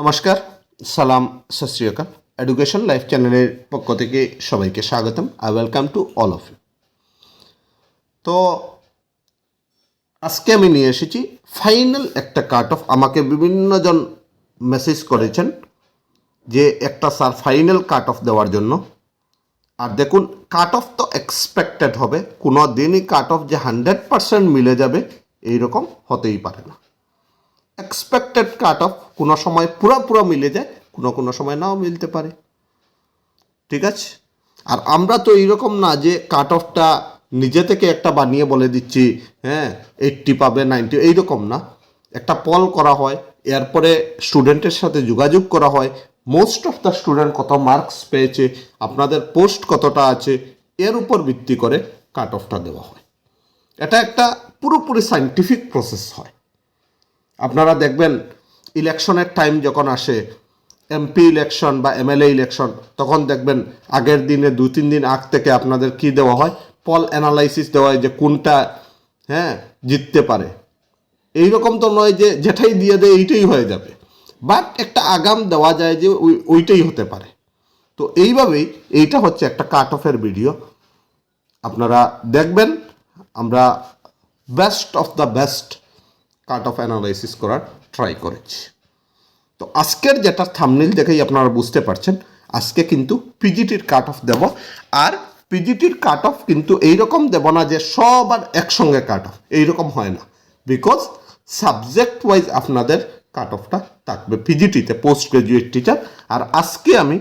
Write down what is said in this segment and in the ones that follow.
নমস্কার, সালাম সত এডুকেশন লাইফ চ্যানেলের পক্ষ থেকে সবাইকে স্বাগতম। I welcome to all of you তো, আজকে আমি নিয়ে এসেছি ফাইনাল একটা কাট অফ আমাকে বিভিন্নজন মেসেজ করেছেন যে একটা স্যার ফাইনাল কাট অফ দেওয়ার জন্য। আর দেখুন কাট অফ তো এক্সপেক্টেড হবে। কোনো দিনই কাট অফ যে হান্ড্রেড পারসেন্ট মিলে যাবে, এইরকম হতেই পারে না। এক্সপেক্টেড কাট অফ কোনো সময় পুরো মিলে যায়, কোনো কোনো সময় নাও মিলতে পারে। ঠিক আছে? আর আমরা তো এইরকম না যে কাট অফটা নিজে থেকে একটা বানিয়ে বলে দিচ্ছি হ্যাঁ এইট্টি পাবে নাইনটি এইরকম না। একটা পল করা হয়, এরপরে স্টুডেন্টের সাথে যোগাযোগ করা হয়। মোস্ট অফ দ্য স্টুডেন্ট কত মার্কস পেয়েছে, আপনাদের পোস্ট কতটা আছে, এর উপর ভিত্তি করে কাট অফটা দেওয়া হয়। এটা একটা পুরোপুরি সাইন্টিফিক প্রসেস হয়। আপনারা দেখবেন ইলেকশনের টাইম যখন আসে এমপি ইলেকশন বা এমএলএ ইলেকশন তখন দেখবেন আগের দিনে দু, তিন দিন আগ থেকে আপনাদের কি দেওয়া হয়? পল অ্যানালাইসিস দেওয়া হয় যে কোনটা হ্যাঁ জিততে পারে। এই রকম তো নয় যে যেটাই দিয়ে দেয় এইটাই হয়ে যাবে। বাট একটা আগাম দেওয়া যায় যে ওই, ওইটাই হতে পারে। তো এইভাবেই এইটা হচ্ছে একটা কাট অফের ভিডিও আপনারা দেখবেন, আমরা best of the best cut off analysis করার ট্রাই করেছি। তো আজকের যেটা থামনিল দেখেই আপনারা বুঝতে পারছেন, আজকে কিন্তু পিজিটির cut of Dev. R পিজিটির cut off কিন্তু এইরকম দেব না যে সব আর একসঙ্গে কাট অফ এইরকম হয় না। বিকজ সাবজেক্ট ওয়াইজ আপনাদের কাট অফটা থাকবে পিজিটিতে পোস্ট গ্রাজুয়েট টিচার আর আজকে আমি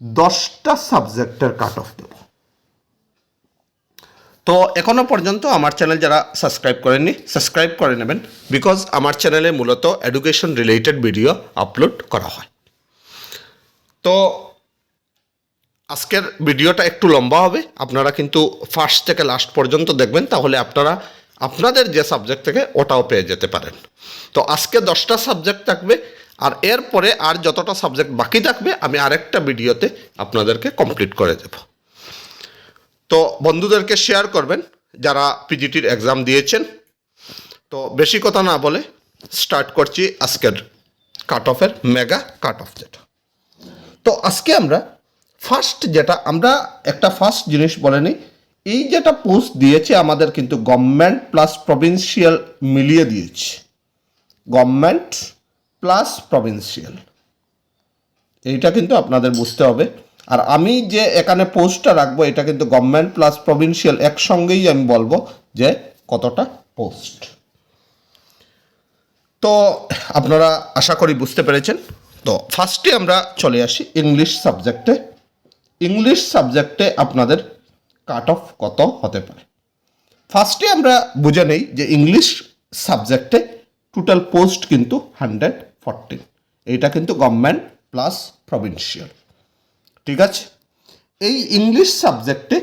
দশটা সাবজেক্টের কাট অফ দেবো। তো এখনও পর্যন্ত আমার চ্যানেল যারা সাবস্ক্রাইব করেননি সাবস্ক্রাইব করে নেবেন বিকজ আমার চ্যানেলে মূলত এডুকেশন রিলেটেড ভিডিও আপলোড করা হয়। তো আজকের ভিডিওটা একটু লম্বা হবে, আপনারা কিন্তু ফার্স্ট থেকে লাস্ট পর্যন্ত দেখবেন, তাহলে আপনারা, আপনাদের যে সাবজেক্ট থেকে ওটাও পেয়ে যেতে পারেন। তো আজকে দশটা সাবজেক্ট থাকবে, আর এরপরে আর যতটা সাবজেক্ট বাকি থাকবে, আমি আরেকটা ভিডিওতে আপনাদেরকে কমপ্লিট করে দেবো। তো বন্ধুদেরকে শেয়ার করবেন, যারা পিজিটির এক্সাম দিয়েছেন। তো বেশি কথা না বলে স্টার্ট করছি আজকের কাট অফের মেগা কাট অফ যেটা। তো আজকে আমরা ফার্স্ট যেটা, আমরা একটা ফার্স্ট জিনিস বলে নিই, এই যেটা পোস্ট দিয়েছে আমাদের কিন্তু গভর্নমেন্ট প্লাস প্রভিন্সিয়াল মিলিয়ে দিয়েছে। গভর্নমেন্ট প্লাস প্রভিন্সিয়াল এইটা কিন্তু আপনাদের বুঝতে হবে। আর আমি যে এখানে পোস্টটা রাখব, এটা কিন্তু গভর্নমেন্ট প্লাস প্রভিন্সিয়াল একসঙ্গেই আমি বলব যে কতটা পোস্ট তো আপনারা আশা করি বুঝতে পেরেছেন। তো ফার্স্টে আমরা চলে আসি ইংলিশ সাবজেক্টে ইংলিশ সাবজেক্টে আপনাদের কাট অফ কত হতে পারে। ফার্স্টে আমরা বুঝে নেই যে ইংলিশ সাবজেক্টে টোটাল পোস্ট কিন্তু হান্ড্রেড ফোরটিন এইটা কিন্তু গভর্নমেন্ট প্লাস প্রভিন্সিয়াল ঠিক আছে? এই ইংলিশ সাবজেক্টে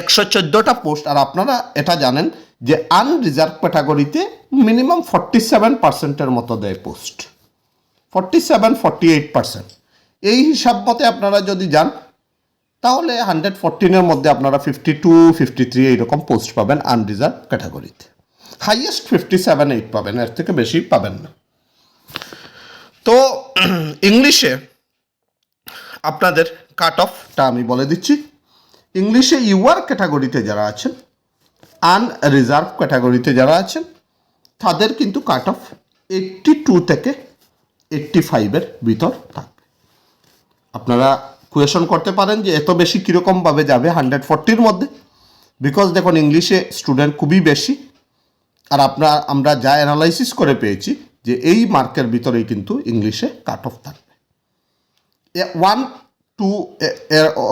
একশো চোদ্দোটা পোস্ট আর আপনারা এটা জানেন যে আনরিজার্ভ ক্যাটাগরিতে মিনিমাম ফর্টি সেভেন পার্সেন্টের মতো দেয় post forty seven forty eight percent এই হিসাব মতে আপনারা যদি যান, তাহলে হান্ড্রেড ফোরটিনের মধ্যে আপনারা ফিফটি টু ফিফটি থ্রি এইরকম পোস্ট পাবেন আনরিজার্ভ ক্যাটাগরিতে হাইয়েস্ট ফিফটি সেভেন এইট পাবেন, এর থেকে বেশি পাবেন না। তো ইংলিশে আপনাদের কাট অফটা আমি বলে দিচ্ছি। ইংলিশে ইউআর ক্যাটাগরিতে যারা আছেন আনরিজার্ভ ক্যাটাগরিতে যারা আছেন, তাদের কিন্তু কাট অফ এইট্টি টু থেকে এইট্টি ফাইভের ভিতর থাকবে। আপনারা কোয়েশন করতে পারেন যে এত বেশি কীরকমভাবে যাবে হান্ড্রেড ফোরটির মধ্যে। বিকজ দেখুন ইংলিশে স্টুডেন্ট খুবই বেশি। আর আপনার, আমরা যা অ্যানালাইসিস করে পেয়েছি যে এই মার্কের ভিতরেই কিন্তু ইংলিশে কাট অফ থাকবে। ওয়ান টু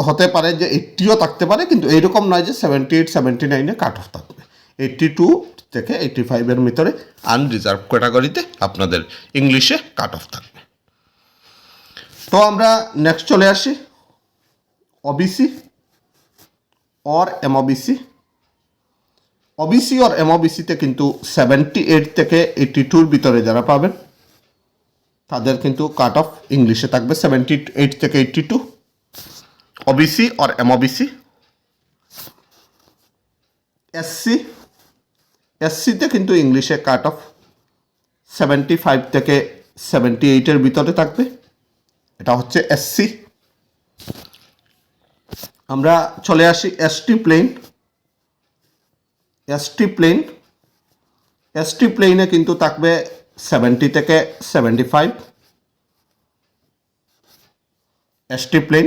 হতে পারে যে এইটটিও থাকতে পারে, কিন্তু এইরকম নয় যে সেভেন্টি এইট সেভেন্টি নাইনে কাট অফ থাকবে। এইটটি টু থেকে এইটটি ফাইভের ভিতরে আনরিজার্ভ ক্যাটাগরিতে আপনাদের ইংলিশে কাট অফ থাকবে। তো আমরা নেক্সট চলে আসি। OBC or MOBC OBC or M এমওবিসিতে কিন্তু সেভেন্টি এইট থেকে এইটটি টুর ভিতরে যারা পাবেন তাদের কিন্তু কাট অফ ইংলিশে থাকবে সেভেন্টি এইট থেকে eighty two OBC or MOBC SC এসসিতে কিন্তু ইংলিশে কাট অফ সেভেন্টি ফাইভ থেকে সেভেন্টি এইটের ভিতরে থাকবে। এটা হচ্ছে এসসি আমরা চলে আসি ST plain ST plain ST প্লেনে কিন্তু থাকবে সেভেন্টি থেকে সেভেন্টি ফাইভ এসটি প্লেন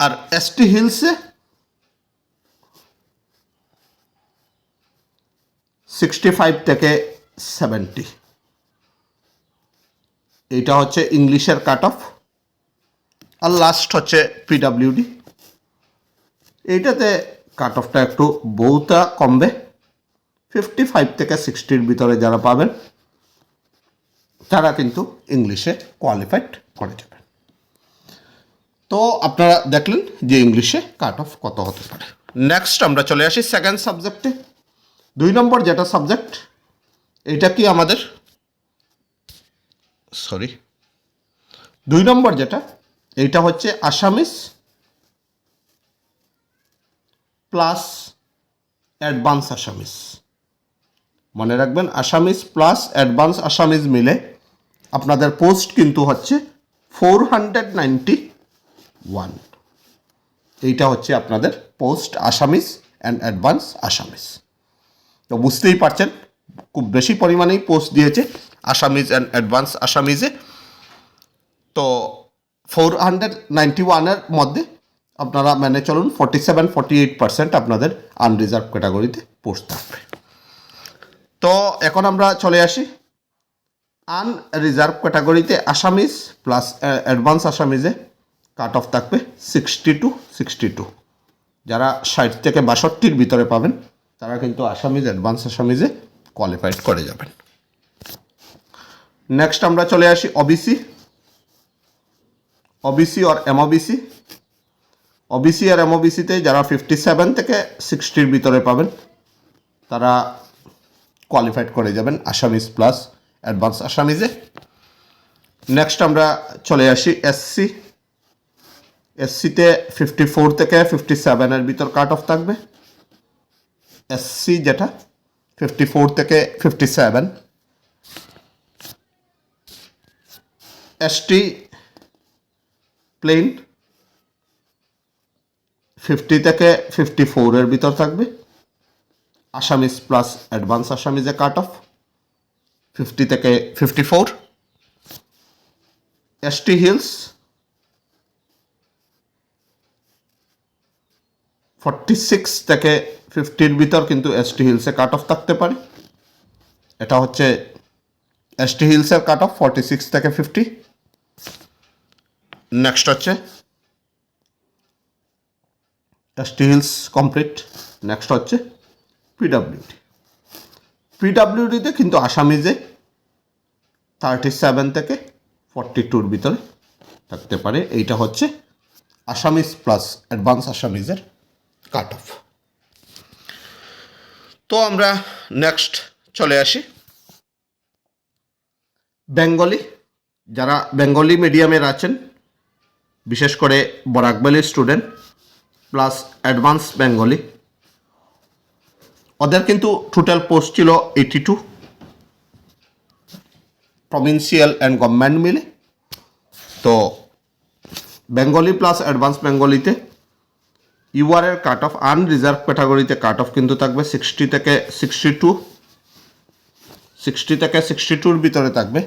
আর এসটি হিলসে সিক্সটি ফাইভ থেকে সেভেন্টি এইটা হচ্ছে ইংলিশের কাট অফ আর লাস্ট হচ্ছে পিডাব্লিউডি এইটাতে কাট অফটা একটু বহুটা কমবে। ফিফটি ফাইভ থেকে সিক্সটির ভিতরে যারা পাবেন, তারা কিন্তু ইংলিশে কোয়ালিফাইড করে যাবেন। তো আপনারা দেখলেন যে ইংলিশে কাট অফ কত হতে পারে। নেক্সট আমরা চলে আসি সেকেন্ড সাবজেক্টে দুই নম্বর যেটা সাবজেক্ট এটা কি আমাদের? সরি দুই নম্বর যেটা এইটা হচ্ছে আসামিস প্লাস অ্যাডভান্স আসামিস মনে রাখবেন আসামিজ প্লাস অ্যাডভান্স আসামিজ মিলে আপনাদের পোস্ট কিন্তু হচ্ছে ফোর হান্ড্রেড নাইনটি ওয়ান এইটা হচ্ছে আপনাদের post Assamese and advance Assamese তো বুঝতেই পারছেন, খুব বেশি পরিমাণেই পোস্ট দিয়েছে আসামিজ অ্যান্ড অ্যাডভান্স আসামিজে তো ফোর হান্ড্রেড নাইনটি ওয়ানের মধ্যে আপনারা মেনে চলুন forty seven forty eight percent আপনাদের আনরিজার্ভ ক্যাটাগরিতে পোস্ট থাকবে। তো এখন আমরা চলে আসি আনরিজার্ভ ক্যাটাগরিতে আসামিজ প্লাস অ্যাডভান্স আসামিজে কাট অফ থাকবে সিক্সটি টু সিক্সটি টু যারা ষাট থেকে বাষট্টির ভিতরে পাবেন, তারা কিন্তু আসামিজ অ্যাডভান্স আসামিজে কোয়ালিফাইড করে যাবেন। নেক্সট আমরা চলে আসি ওবিসি ওবিসি আর এমওবিসি ওবিসি আর এমওবিসিতে যারা ফিফটি সেভেন থেকে সিক্সটির ভিতরে পাবেন, তারা কোয়ালিফাইড করে যাবেন আসামিজ প্লাস অ্যাডভান্স আসামিজে নেক্সট আমরা চলে আসি এসসি এসসিতে ফিফটি ফোর থেকে ফিফটি সেভেনের ভিতর কাট অফ থাকবে। এসসি যেটা ফিফটি ফোর থেকে fifty seven ST plain fifty থেকে ফিফটি ফোরের ভিতর থাকবে। আসামিস প্লাস অ্যাডভান্স আসামিজে কাট অফ ফিফটি থেকে fifty four ST hills forty six থেকে ফিফটির ভিতর কিন্তু এসটি হিলসে কাট অফ থাকতে পারে। এটা হচ্ছে এসটি হিলসের কাট অফ ফর্টি সিক্স থেকে ফিফটি নেক্সট হচ্ছে এসটি হিলস কমপ্লিট নেক্সট হচ্ছে পিডাব্লিউডি পিডাব্লিউডিতে কিন্তু আসামিজে থার্টি সেভেন থেকে ফর্টি টুর ভিতরে থাকতে পারে। এইটা হচ্ছে আসামিজ প্লাস অ্যাডভান্স আসামিজের কাট অফ তো আমরা নেক্সট চলে আসি। বেঙ্গলি, যারা বেঙ্গলি মিডিয়ামের আছেন, বিশেষ করে বরাকবেলির স্টুডেন্ট প্লাস অ্যাডভান্স বেঙ্গলি ওদের কিন্তু টোটাল পোস্ট ছিল eighty two provincial and government মিলে। তো বেঙ্গলি প্লাস অ্যাডভান্স বেঙ্গলিতে ইউআরের কাট অফ আনরিজার্ভ ক্যাটাগরিতে কাট অফ কিন্তু থাকবে সিক্সটি থেকে সিক্সটি টু সিক্সটি থেকে সিক্সটি টুর ভিতরে থাকবে।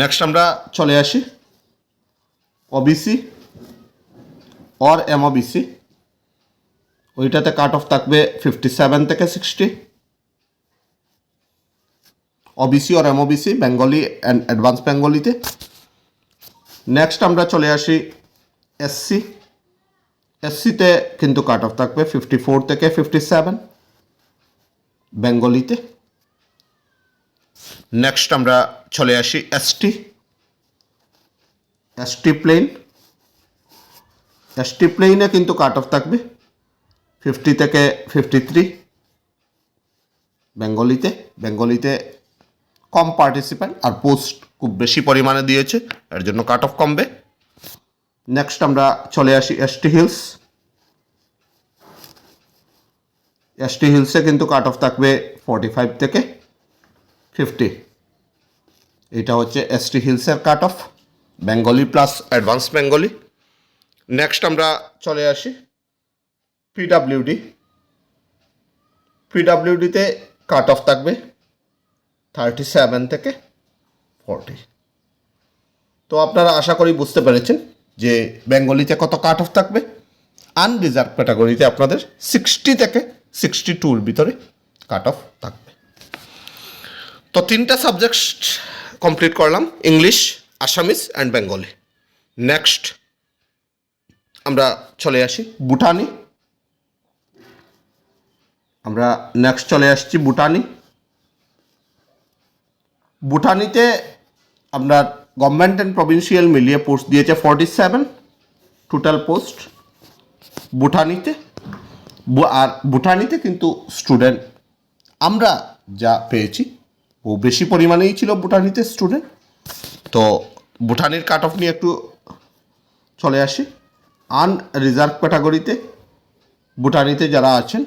নেক্সট আমরা চলে আসি ওবিসি অর এমওবিসি ওইটাতে কাট অফ থাকবে ফিফটি সেভেন থেকে sixty OBC or MOBC Bengali and advance বেঙ্গলিতে next আমরা চলে আসি এসসি এসসিতে কিন্তু কাট অফ থাকবে ফিফটি ফোর থেকে ফিফটি সেভেন বেঙ্গলিতে নেক্সট আমরা চলে আসি এসটি এসটি প্লেন এসটি প্লেনে কিন্তু কাট অফ থাকবে ফিফটি থেকে ফিফটি থ্রি বেঙ্গলিতে বেঙ্গলিতে কম পার্টিসিপেন্ট আর পোস্ট খুব বেশি পরিমাণে দিয়েছে, এর জন্য কাট অফ কমবে। নেক্সট আমরা চলে আসি এসটি হিলস এসটি হিলসে কিন্তু কাট অফ থাকবে ফর্টি ফাইভ থেকে ফিফটি এটা হচ্ছে ST হিলসের cut off Bengali plus advance Bengali next আমরা চলে আসি পিডাব্লিউডি পিডাব্লিউডিতে কাট অফ থাকবে থার্টি সেভেন থেকে ফর্টি তো আপনারা আশা করি বুঝতে পেরেছেন যে বেঙ্গলিতে কত কাট অফ থাকবে। আনরিজার্ভ ক্যাটাগরিতে আপনাদের সিক্সটি থেকে সিক্সটি টুর ভিতরে কাট অফ থাকবে। তো তিনটা সাবজেক্ট কমপ্লিট করলাম English Assamese and Bengali next আমরা চলে আসি ভুটানি আমরা নেক্সট চলে আসছি ভুটানি ভুটানিতে আপনার গভর্নমেন্ট অ্যান্ড প্রভিন্সিয়াল মিলিয়ে পোস্ট দিয়েছে ফর্টি সেভেন টোটাল পোস্ট ভুটানিতে আর ভুটানিতে কিন্তু স্টুডেন্ট আমরা যা পেয়েছি, ও বেশি পরিমাণেই ছিল ভুটানিতে স্টুডেন্ট তো ভুটানির কাট অফ নিয়ে একটু চলে আসি। আন রিজার্ভ ক্যাটাগরিতে ভুটানিতে যারা আছেন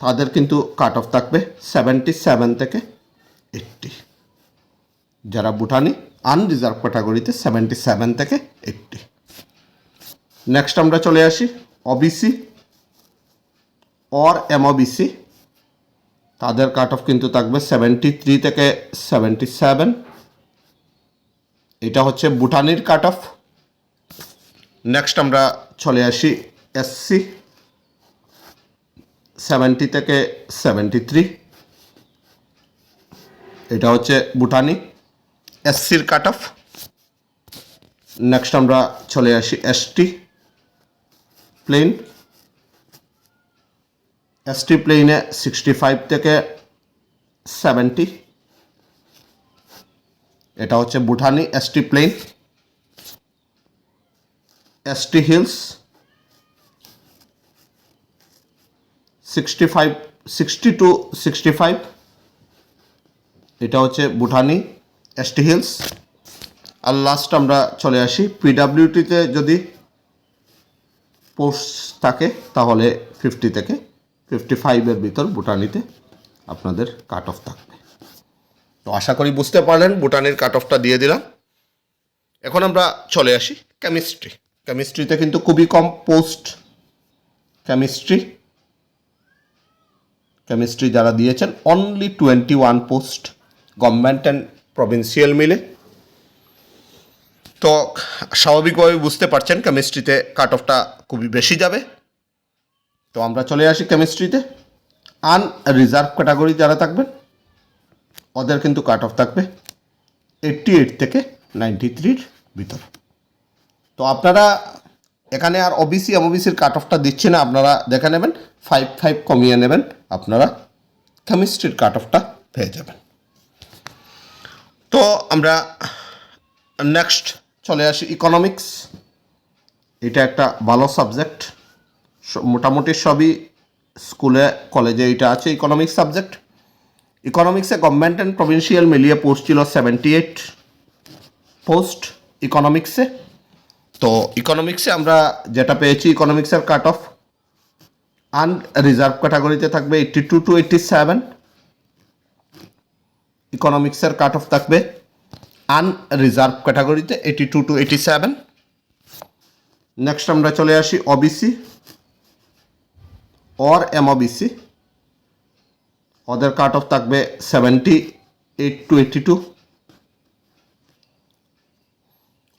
তাদের কিন্তু কাট অফ থাকবে সেভেন্টি সেভেন থেকে এইট্টি যারা ভুটানি আনরিজার্ভ ক্যাটাগরিতে সেভেন্টি সেভেন থেকে এইট্টি নেক্সট আমরা চলে আসি ওবিসি অর এমওবিসি তাদের কাট অফ কিন্তু থাকবে সেভেন্টি থ্রি থেকে সেভেন্টি সেভেন এটা হচ্ছে ভুটানির কাট অফ নেক্সট আমরা চলে আসি এসসি সেভেন্টি থেকে সেভেন্টি থ্রি এটা হচ্ছে ভুটানি এসসির কাট অফ নেক্সট আমরা চলে আসি এসটি প্লেন এসটি প্লেনে সিক্সটি ফাইভ থেকে সেভেন্টি এটা হচ্ছে Bhutani ST plain ST hills sixty five sixty two sixty five এটা হচ্ছে বুটানি এসটি হিলস আর লাস্ট আমরা চলে আসি। পিডাব্লিউটিতে যদি পোস্ট থাকে, তাহলে ফিফটি থেকে ফিফটি ফাইভের ভিতর বুটানিতে আপনাদের কাট অফ থাকবে। তো আশা করি বুঝতে পারলেন বুটানির কাট অফটা দিয়ে দিলাম। এখন আমরা চলে আসি কেমিস্ট্রি কেমিস্ট্রিতে কিন্তু খুবই কম পোস্ট কেমিস্ট্রি কেমিস্ট্রি যারা দিয়েছেন only twenty one post government and provincial মিলে। তো স্বাভাবিকভাবে বুঝতে পারছেন কেমিস্ট্রিতে কাট অফটা খুবই বেশি যাবে। তো আমরা চলে আসি কেমিস্ট্রিতে আন রিজার্ভ ক্যাটাগরি যারা থাকবেন, ওদের কিন্তু কাট অফ থাকবে এইট্টি এইট থেকে নাইনটি থ্রির ভিতর। তো আপনারা এখানে আর ওবিসি এমওবিসির কাট অফটা দিচ্ছে না, আপনারা দেখে নেবেন ফাইভ ফাইভ কমিয়ে নেবেন, আপনারা কেমিস্ট্রির কাট অফটা পেয়ে যাবেন। তো আমরা নেক্সট চলে আসি ইকোনমিক্স এটা একটা ভালো সাবজেক্ট মোটামুটি সবই স্কুলে, কলেজে এটা আছে ইকোনমিক্স সাবজেক্ট ইকোনমিক্সে গভর্নমেন্ট অ্যান্ড প্রভিন্সিয়াল মিলিয়ে পোস্ট ছিল সেভেন্টি এইট পোস্ট ইকোনমিক্সে তো ইকোনমিক্সে আমরা যেটা পেয়েছি ইকোনমিক্সের কাট অফ আন রিজার্ভ ক্যাটাগরিতে থাকবে eighty two to eighty seven ইকোনমিক্সের cut off থাকবে আন রিজার্ভ ক্যাটাগরিতে eighty two to eighty seven next আমরা চলে আসি ওবিসি অর এমওবিসি ওদের কাট অফ থাকবে seventy eight to eighty two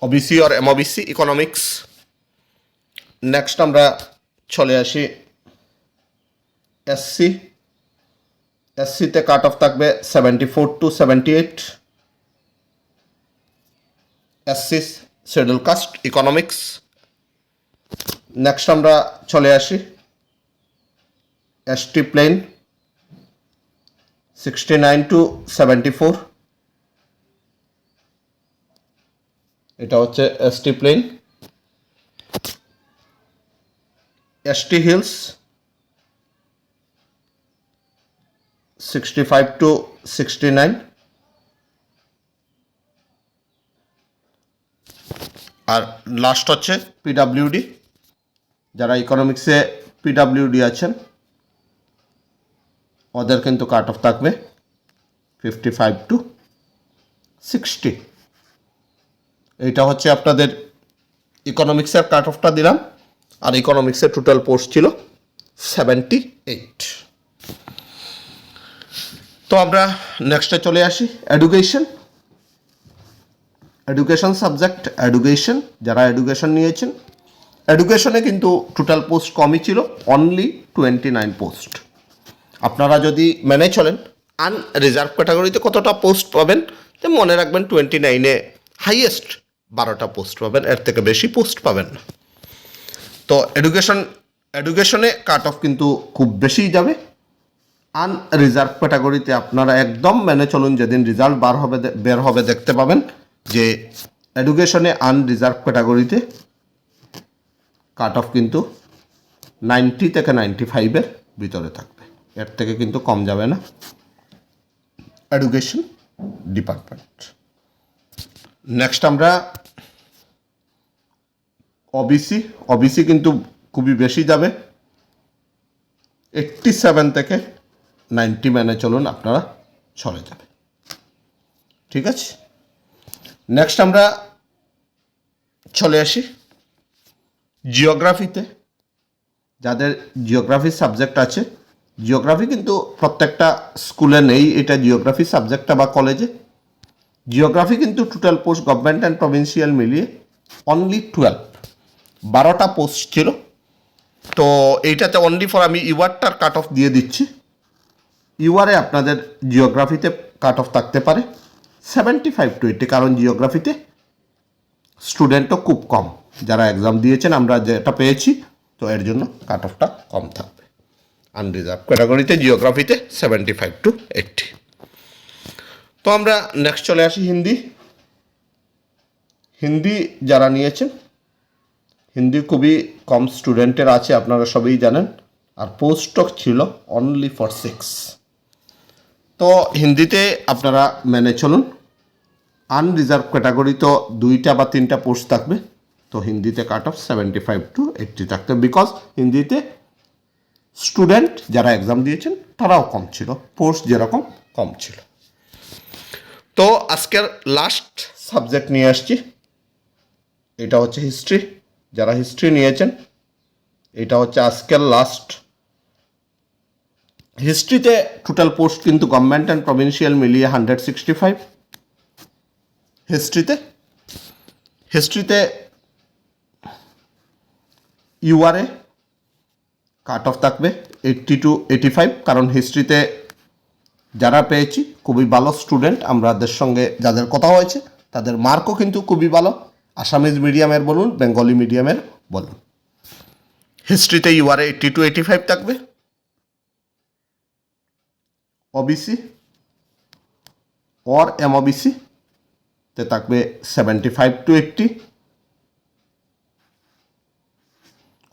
OBC R MOBC economics next আমরা চলে আসি। এসসি এসসিতে কাট অফ থাকবে seventy four to seventy eight SC schedule caste economics next আমরা চলে আসি। ST plain sixty nine to seventy four এটা হচ্ছে ST plain ST hills sixty five to sixty nine R last হচ্ছে PWD যারা ইকোনমিক্সে PWD আছেন, ওদের কিন্তু কাট অফ থাকবে ফিফটি ফাইভ টু সিক্সটি এইটা হচ্ছে আপনাদের ইকোনমিক্সের কাট অফটা দিলাম। আর ইকোনমিক্সের টোটাল পোস্ট ছিল সেভেন্টি এইট তো আমরা নেক্সটে চলে আসি এডুকেশন এডুকেশন সাবজেক্ট এডুকেশন যারা এডুকেশন নিয়েছেন এডুকেশনে কিন্তু টোটাল পোস্ট কমই ছিল অনলি টোয়েন্টি নাইন পোস্ট আপনারা যদি মেনে চলেন আন রিজার্ভ ক্যাটাগরিতে কতটা পোস্ট পাবেন মনে রাখবেন টোয়েন্টি নাইনে হাইয়েস্ট বারোটা পোস্ট পাবেন, এর থেকে বেশি পোস্ট পাবেন। না তো এডুকেশন এডুকেশনে কাট অফ কিন্তু খুব বেশি যাবে। আন রিজার্ভ ক্যাটাগরিতে আপনারা একদম মেনে চলুন, যেদিন রেজাল্ট বার হবে, বের হবে, দেখতে পাবেন যে এডুকেশনে আন রিজার্ভ ক্যাটাগরিতে কাট অফ কিন্তু নাইনটি থেকে নাইনটি ফাইভের ভিতরে থাকবে। এর থেকে কিন্তু কম যাবে না। এডুকেশন ডিপার্টমেন্ট নেক্সট আমরা ওবিসি ওবিসি কিন্তু খুবই বেশি যাবে। এইট্টি সেভেন থেকে নাইনটি মেনে চলুন, আপনারা চলে যাবে। ঠিক আছে? নেক্সট আমরা চলে আসি জিওগ্রাফিতে যাদের জিওগ্রাফি সাবজেক্ট আছে জিওগ্রাফি কিন্তু প্রত্যেকটা স্কুলে নেই, এটা জিওগ্রাফি সাবজেক্টটা বা কলেজে জিওগ্রাফি কিন্তু total post government and provincial মিলিয়ে অনলি টুয়েলভ বারোটা পোস্ট ছিল। তো এইটাতে অনলি ফর আমি ইউআরটার কাট অফ দিয়ে দিচ্ছি। ইউআরে আপনাদের জিওগ্রাফিতে কাট অফ থাকতে পারে। সেভেন্টি ফাইভ টু এইটি কারণ জিওগ্রাফিতে স্টুডেন্টও খুব কম। যারা এক্সাম দিয়েছেন, আমরা যেটা পেয়েছি, তো এর জন্য কাট অফটা কম থাকবে। আনরিজার্ভ ক্যাটাগরিতে জিওগ্রাফিতে সেভেন্টি ফাইভ টু এইটটি তো আমরা নেক্সট চলে আসি হিন্দি। হিন্দি যারা নিয়েছেন হিন্দি খুবই কম স্টুডেন্টের আছে, আপনারা সবই জানেন। আর পোস্টক ছিল অনলি ফর সিক্স তো হিন্দিতে আপনারা মেনে চলুন। আনরিজার্ভ ক্যাটাগরি তো দুইটা বা তিনটা পোস্ট থাকবে। তো হিন্দিতে cut off seventy five to eighty থাকবে বিকজ হিন্দিতে স্টুডেন্ট যারা এক্সাম দিয়েছেন, তারাও কম ছিল। পোস্ট যেরকম, কম ছিল। তো আজকের লাস্ট সাবজেক্ট নিয়ে আসছি। এটা হচ্ছে হিস্ট্রি যারা হিস্ট্রি নিয়েছেন, এটা হচ্ছে আজকের লাস্ট হিস্ট্রিতে টোটাল পোস্ট কিন্তু গভর্নমেন্ট অ্যান্ড প্রভিন্সিয়াল মিলিয়ে হান্ড্রেড সিক্সটি ফাইভ হিস্ট্রিতে হিস্ট্রিতে ইউআরএ কাট অফ থাকবে এইট্টি টু এইটি ফাইভ কারণ হিস্ট্রিতে যারা পেয়েছি, খুবই ভালো স্টুডেন্ট আমাদের সঙ্গে যাদের কথা হয়েছে, তাদের মার্কও কিন্তু খুবই ভালো। আসামিজ মিডিয়ামের বলুন, বেঙ্গলি মিডিয়ামের বলুন। হিস্ট্রিতে ইউআরএ এইট্টি টু এইটি ফাইভ থাকবে। ওবিসি অর এমওবিসি তে থাকবে seventy five to eighty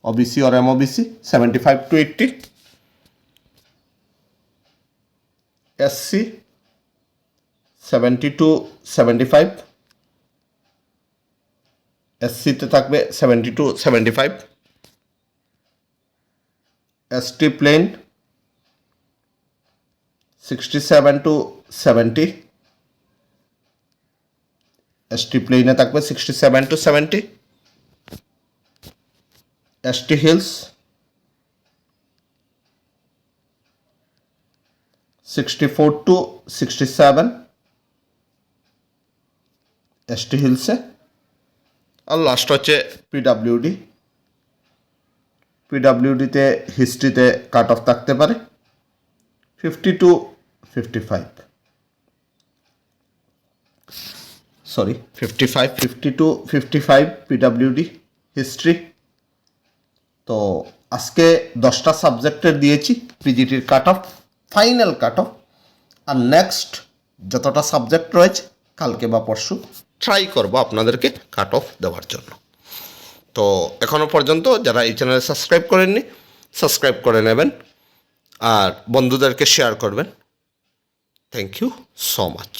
OBC or MOBC seventy five to eighty SC seventy to seventy five এসসিতে থাকবে seventy to seventy five ST plain sixty seven to seventy ST প্লেনে থাকবে sixty seven to seventy ST hills sixty four to sixty seven ST হিলসে আর last হচ্ছে PWD পিডাব্লিউডিতে হিস্ট্রিতে cut off থাকতে পারে fifty to fifty five sorry fifty five fifty to fifty five PWD history তো আজকে দশটা সাবজেক্টের দিয়েছি পিজিটির cut off final cut off আর নেক্সট যতটা সাবজেক্ট রয়েছে কালকে বা পরশু ট্রাই করব আপনাদেরকে কাট অফ দেওয়ার জন্য। তো এখনও পর্যন্ত যারা এই চ্যানেলে সাবস্ক্রাইব করেননি সাবস্ক্রাইব করে নেবেন আর বন্ধুদেরকে শেয়ার করবেন। Thank you so much